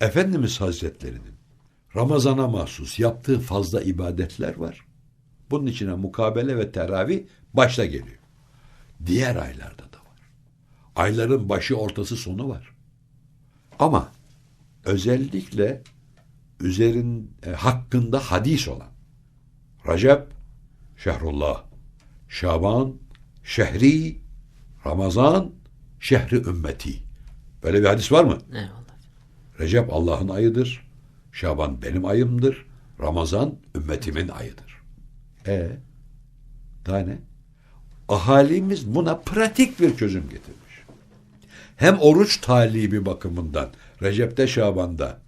Efendimiz Hazretlerinin Ramazana mahsus yaptığı fazla ibadetler var. Bunun içine mukabele ve teravih başta geliyor. Diğer aylarda da var. Ayların başı ortası sonu var. Ama özellikle üzerin e, hakkında hadis olan Recep şehrullah, Şaban şehri, Ramazan şehri ümmeti. Böyle bir hadis var mı? Eyvallah. Recep Allah'ın ayıdır. Şaban benim ayımdır. Ramazan ümmetimin ayıdır. E daha ne? Ahalimiz buna pratik bir çözüm getirmiş. Hem oruç talibi bakımından Recep'te Şaban'da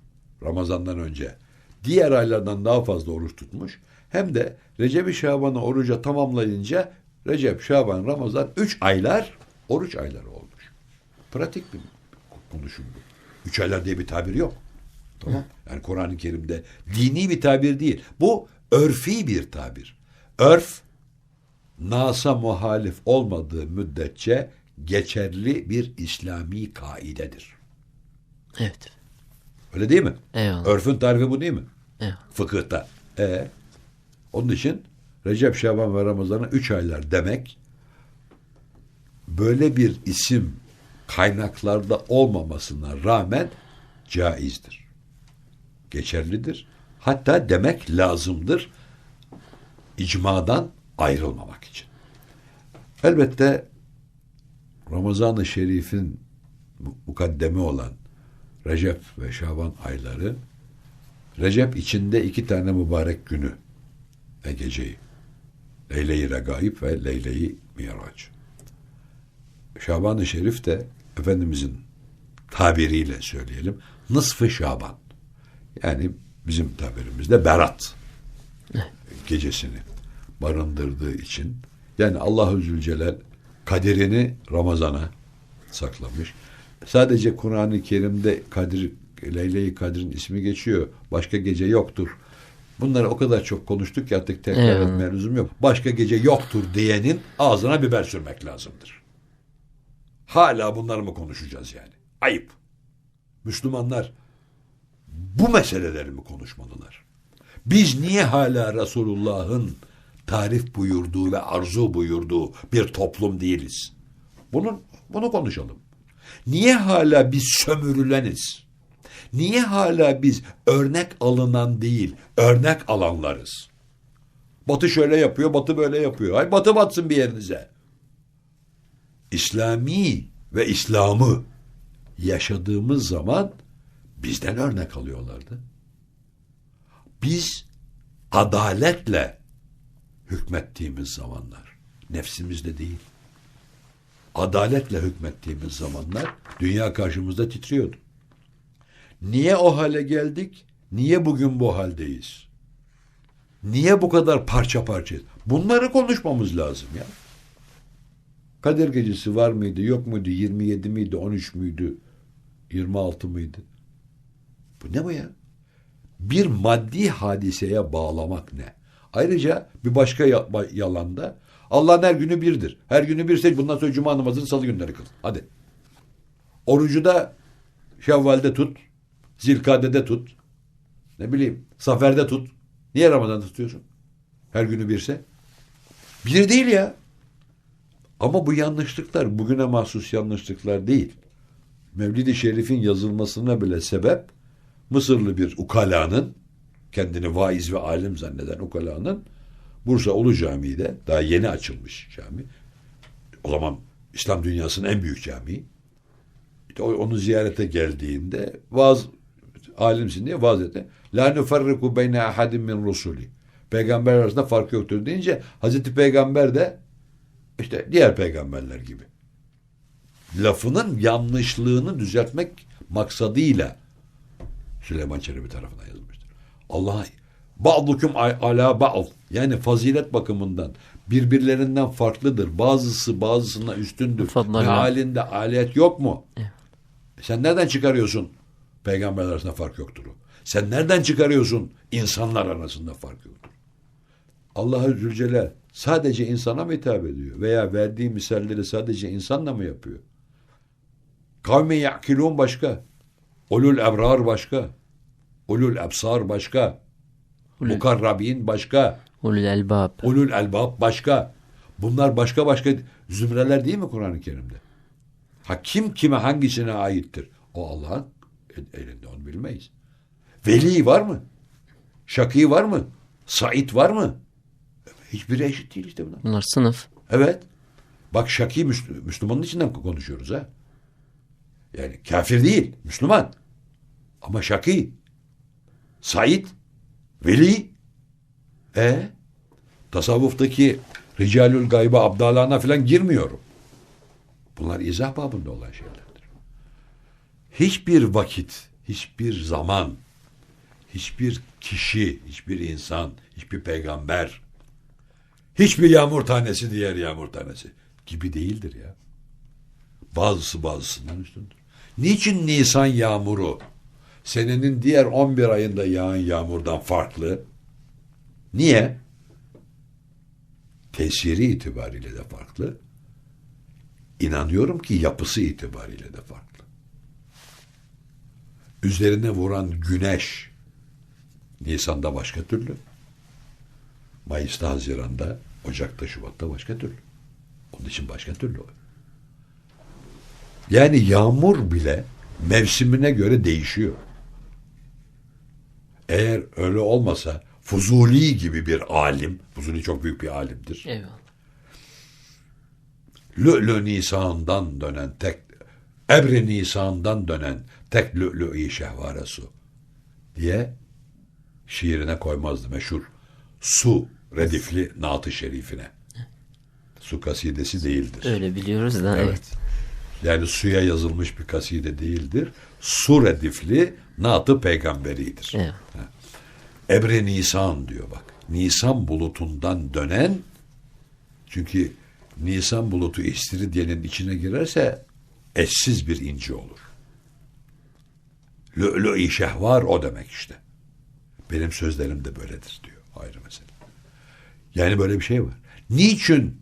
Ramazan'dan önce diğer aylardan daha fazla oruç tutmuş. Hem de Recep-i Şaban'ı oruca tamamlayınca Recep, Şaban, Ramazan üç aylar oruç ayları olmuş. Pratik bir konuşum bu. Üç aylar diye bir tabir yok. Tamam. Yani Kur'an-ı Kerim'de dini bir tabir değil. Bu örfi bir tabir. Örf nasa muhalif olmadığı müddetçe geçerli bir İslami kaidedir. Evet. Öyle değil mi? Eyvallah. Örfün tarifi bu değil mi? Eyvallah. Fıkıhta. E, onun için Recep, Şaban ve Ramazan'a üç aylar demek böyle bir isim kaynaklarda olmamasına rağmen caizdir. Geçerlidir. Hatta demek lazımdır. İcmadan ayrılmamak için. Elbette Ramazan-ı Şerif'in mu- mukaddemi olan Recep ve Şaban ayları Recep içinde iki tane mübarek günü ve geceyi. Leyle-i Regaib ve Leyle-i Miraç. Şaban-ı Şerif de Efendimizin tabiriyle söyleyelim nısfı Şaban. Yani bizim tabirimizde Berat gecesini barındırdığı için yani Allahü Zülcelal kaderini Ramazan'a saklamış. Sadece Kur'an-ı Kerim'de Kadir Leyle-i Kadir'in ismi geçiyor. Başka gece yoktur. Bunları o kadar çok konuştuk ki artık tekrar Evet. etmeye lüzum yok. Başka gece yoktur diyenin ağzına biber sürmek lazımdır. Hala bunları mı konuşacağız yani? Ayıp. Müslümanlar bu meseleleri mi konuşmalılar? Biz niye hala Resulullah'ın tarif buyurduğu ve arzu buyurduğu bir toplum değiliz? Bunun, bunu konuşalım. Niye hala biz sömürüleniz? Niye hala biz örnek alınan değil, örnek alanlarız? Batı şöyle yapıyor, Batı böyle yapıyor. Ay Batı batsın bir yerinize. İslami ve İslam'ı yaşadığımız zaman bizden örnek alıyorlardı. Biz adaletle hükmettiğimiz zamanlar, nefsimizle değil, adaletle hükmettiğimiz zamanlar dünya karşımızda titriyordu. Niye o hale geldik? Niye bugün bu haldeyiz? Niye bu kadar parça parça? Bunları konuşmamız lazım ya. Kadir gecesi var mıydı, yok muydu, 27 miydi, 13 müydü, 26 mıydı? Bu ne bu ya? Bir maddi hadiseye bağlamak ne? Ayrıca bir başka ya- ba- yalanda Allah'ın her günü birdir. Her günü birse bundan sonra cuma namazını salı günleri kıl. Hadi. Orucu da Şevval'de tut. Zilkade'de tut. Ne bileyim Safer'de tut. Niye Ramazan'da tutuyorsun? Her günü birse. Bir değil ya. Ama bu yanlışlıklar bugüne mahsus yanlışlıklar değil. Mevlid-i Şerif'in yazılmasına bile sebep Mısırlı bir ukalanın kendini vaiz ve alim zanneden ukalanın Bursa Ulu Camii'de daha yeni açılmış cami. O zaman İslam dünyasının en büyük camii. İşte onu ziyarete geldiğinde vaaz alimsin diye vaaz etti. La nufarriku beyne ahadin min rusuli. Peygamber arasında fark yoktur deyince Hazreti Peygamber de işte diğer peygamberler gibi. Lafının yanlışlığını düzeltmek maksadıyla Süleyman Çelebi tarafından yazılmıştır. Allah ba'dukum ala ba'd yani fazilet bakımından birbirlerinden farklıdır. Bazısı bazısına üstündür. Ve halinde aliyet yok mu? Sen nereden çıkarıyorsun? Peygamberler arasında fark yoktur. o. Sen nereden çıkarıyorsun? İnsanlar arasında fark yoktur. Allah-u Zülcelal sadece insana mı hitap ediyor? Veya verdiği misalleri sadece insanla mı yapıyor? Kavmi yakilun başka. Ulul ebrar başka. Ulul ebsar başka. Mukarrabin başka. Ulul elbab. Ulul elbab başka. Bunlar başka başka zümreler değil mi Kur'an-ı Kerim'de? Ha kim kime hangisine aittir? O Allah'ın elinde onu bilmeyiz. Veli var mı? Şakî var mı? Said var mı? Hiçbiri eşit değil işte bunlar. Bunlar sınıf. Evet. Bak Şakî Müsl- Müslümanın içinden konuşuyoruz ha. Yani kafir değil, Müslüman. Ama Şakî, Said, Veli. E tasavvuftaki Ricalül Gayba abdalana falan girmiyorum. Bunlar izah babında olan şeylerdir. Hiçbir vakit, hiçbir zaman, hiçbir kişi, hiçbir insan, hiçbir peygamber, hiçbir yağmur tanesi diğer yağmur tanesi gibi değildir ya. Bazısı bazısından üstündür. Niçin Nisan yağmuru senenin diğer 11 ayında yağan yağmurdan farklı? Niye? Tesiri itibariyle de farklı. İnanıyorum ki yapısı itibariyle de farklı. Üzerine vuran güneş Nisan'da başka türlü. Mayıs'ta, Haziran'da, Ocak'ta, Şubat'ta başka türlü. Onun için başka türlü o. Yani yağmur bile mevsimine göre değişiyor. Eğer öyle olmasa Fuzuli gibi bir alim, Fuzuli çok büyük bir alimdir. Eyvallah. Lü'lü Nisan'dan dönen tek, Ebri Nisan'dan dönen tek lü'lü-i şehvaresu diye şiirine koymazdı meşhur. Su redifli naat-ı şerifine. Su kasidesi değildir. Öyle biliyoruz da. Evet. Evet. Yani suya yazılmış bir kaside değildir. Su redifli naat-ı peygamberidir. Evet. Ebre Nisan diyor bak. Nisan bulutundan dönen çünkü Nisan bulutu istiridyenin içine girerse eşsiz bir inci olur. Lü'lü-i şehvar o demek işte. Benim sözlerim de böyledir diyor. Ayrı mesele. Yani böyle bir şey var. Niçin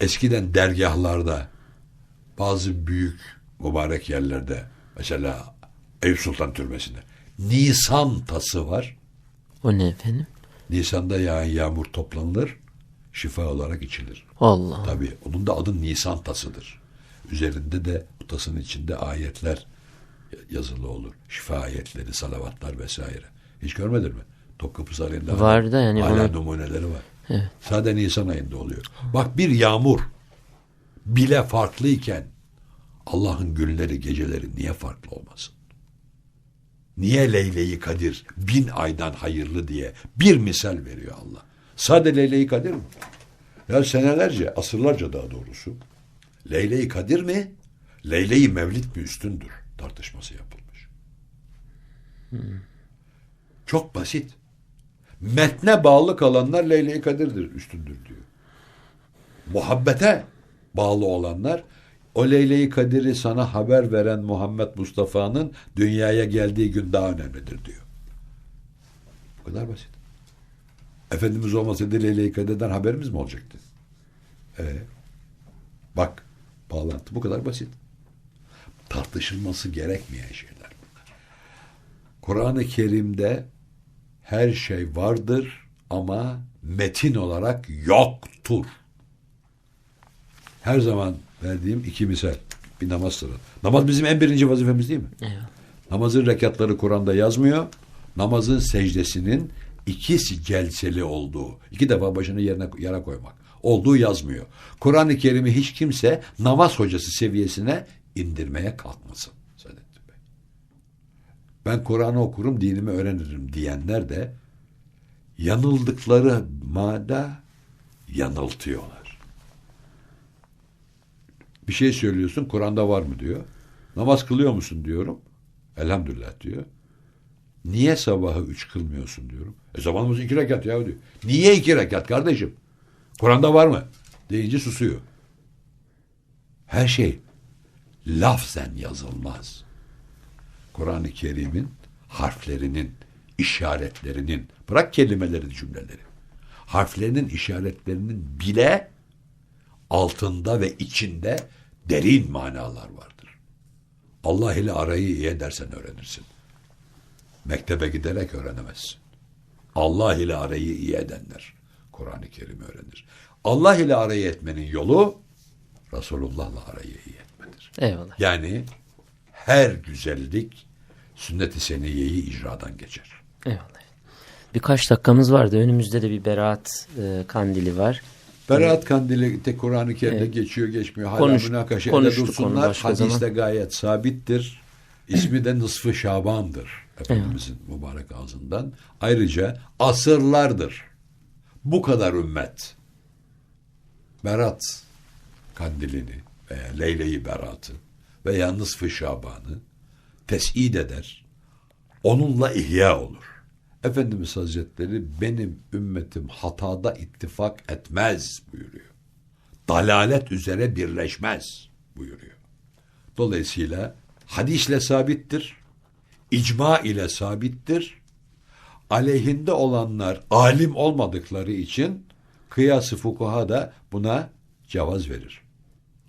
eskiden dergahlarda bazı büyük mübarek yerlerde mesela Eyüp Sultan Türbesi'nde Nisan tası var. O ne efendim? Nisan'da yağan yağmur toplanılır, şifa olarak içilir. Allah. Tabii onun da adı Nisan tasıdır. Üzerinde de bu tasının içinde ayetler yazılı olur. Şifa ayetleri, salavatlar vesaire. Hiç görmedin mi? Topkapı Sarayı'nda Var da yani hala onu- numuneleri var. Evet. Sadece Nisan ayında oluyor. Bak bir yağmur bile farklıyken Allah'ın günleri, geceleri niye farklı olmasın? Niye Leyle-i Kadir bin aydan hayırlı diye bir misal veriyor Allah. Sade Leyle-i Kadir mi? Ya senelerce, asırlarca daha doğrusu Leyle-i Kadir mi? Leyle-i Mevlid mi üstündür? Tartışması yapılmış. Çok basit. Metne bağlı kalanlar Leyle-i Kadir'dir, üstündür diyor. Muhabbete bağlı olanlar o Leyle-i Kadir'i sana haber veren Muhammed Mustafa'nın dünyaya geldiği gün daha önemlidir diyor. Bu kadar basit. Efendimiz olmasaydı Leyle-i Kadir'den haberimiz mi olacaktı? Ee, bak bağlantı bu kadar basit. Tartışılması gerekmeyen şeyler. Kur'an-ı Kerim'de her şey vardır ama metin olarak yoktur. Her zaman verdiğim iki misal. Bir namaz sırrı. Namaz bizim en birinci vazifemiz değil mi? Eyvallah. Namazın rekatları Kur'an'da yazmıyor. Namazın secdesinin ikisi celseli olduğu, iki defa başını yerine yere koymak olduğu yazmıyor. Kur'an-ı Kerim'i hiç kimse namaz hocası seviyesine indirmeye kalkmasın. Ben Kur'an'ı okurum, dinimi öğrenirim diyenler de yanıldıkları mada yanıltıyorlar. Bir şey söylüyorsun, Kur'an'da var mı diyor. Namaz kılıyor musun diyorum. Elhamdülillah diyor. Niye sabahı üç kılmıyorsun diyorum. E zamanımız iki rekat ya diyor. Niye iki rekat kardeşim? Kur'an'da var mı? Deyince susuyor. Her şey lafzen yazılmaz. Kur'an-ı Kerim'in harflerinin, işaretlerinin, bırak kelimeleri, cümleleri. Harflerinin, işaretlerinin bile altında ve içinde derin manalar vardır. Allah ile arayı iyi edersen öğrenirsin. Mektebe giderek öğrenemezsin. Allah ile arayı iyi edenler Kur'an-ı Kerim öğrenir. Allah ile arayı etmenin yolu Resulullah'la arayı iyi etmedir. Eyvallah. Yani her güzellik sünnet-i seniyeyi icradan geçer. Eyvallah. Birkaç dakikamız vardı. Önümüzde de bir beraat e, kandili var. Berat kandili de Kur'an-ı Kerim'de geçiyor geçmiyor. Hala Konuş- münakaşa dursunlar. Hadiste gayet sabittir. İsmi de Nısfı Şaban'dır. Efendimizin mübarek ağzından. Ayrıca asırlardır. Bu kadar ümmet. Berat kandilini veya Leyle-i Berat'ı veya Nısfı Şaban'ı tes'id eder. Onunla ihya olur. Efendimiz Hazretleri benim ümmetim hatada ittifak etmez buyuruyor. Dalalet üzere birleşmez buyuruyor. Dolayısıyla hadisle sabittir, icma ile sabittir. Aleyhinde olanlar alim olmadıkları için kıyası fukuha da buna cevaz verir.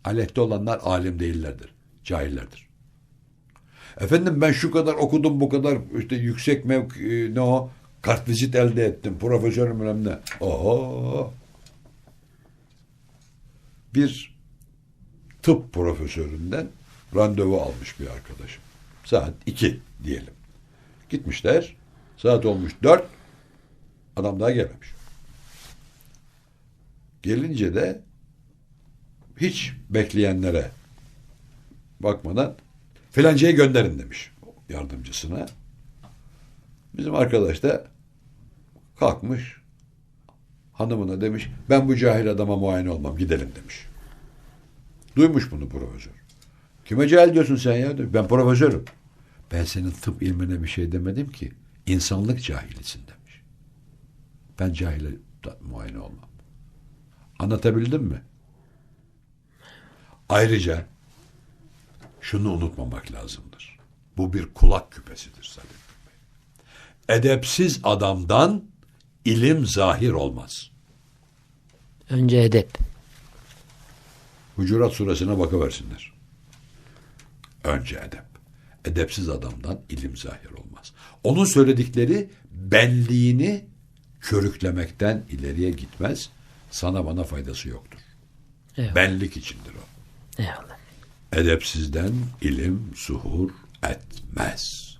Aleyhte olanlar alim değillerdir, cahillerdir. Efendim ben şu kadar okudum bu kadar işte yüksek mevki ne o kartvizit elde ettim profesörüm bilmem ne. Oho. Bir tıp profesöründen randevu almış bir arkadaşım. Saat iki diyelim. Gitmişler. Saat olmuş dört. Adam daha gelmemiş. Gelince de hiç bekleyenlere bakmadan filancayı gönderin demiş yardımcısına. Bizim arkadaş da kalkmış hanımına demiş ben bu cahil adama muayene olmam gidelim demiş. Duymuş bunu profesör. Kime cahil diyorsun sen ya? Ben profesörüm. Ben senin tıp ilmine bir şey demedim ki. İnsanlık cahilisin demiş. Ben cahile muayene olmam. Anlatabildim mi? Ayrıca şunu unutmamak lazımdır. Bu bir kulak küpesidir Salim Bey. Edepsiz adamdan ilim zahir olmaz. Önce edep. Hucurat suresine bakıversinler. Önce edep. Edepsiz adamdan ilim zahir olmaz. Onun söyledikleri benliğini körüklemekten ileriye gitmez. Sana bana faydası yoktur. Eyvallah. Benlik içindir o. Eyvallah. Edepsizden ilim zuhur etmez.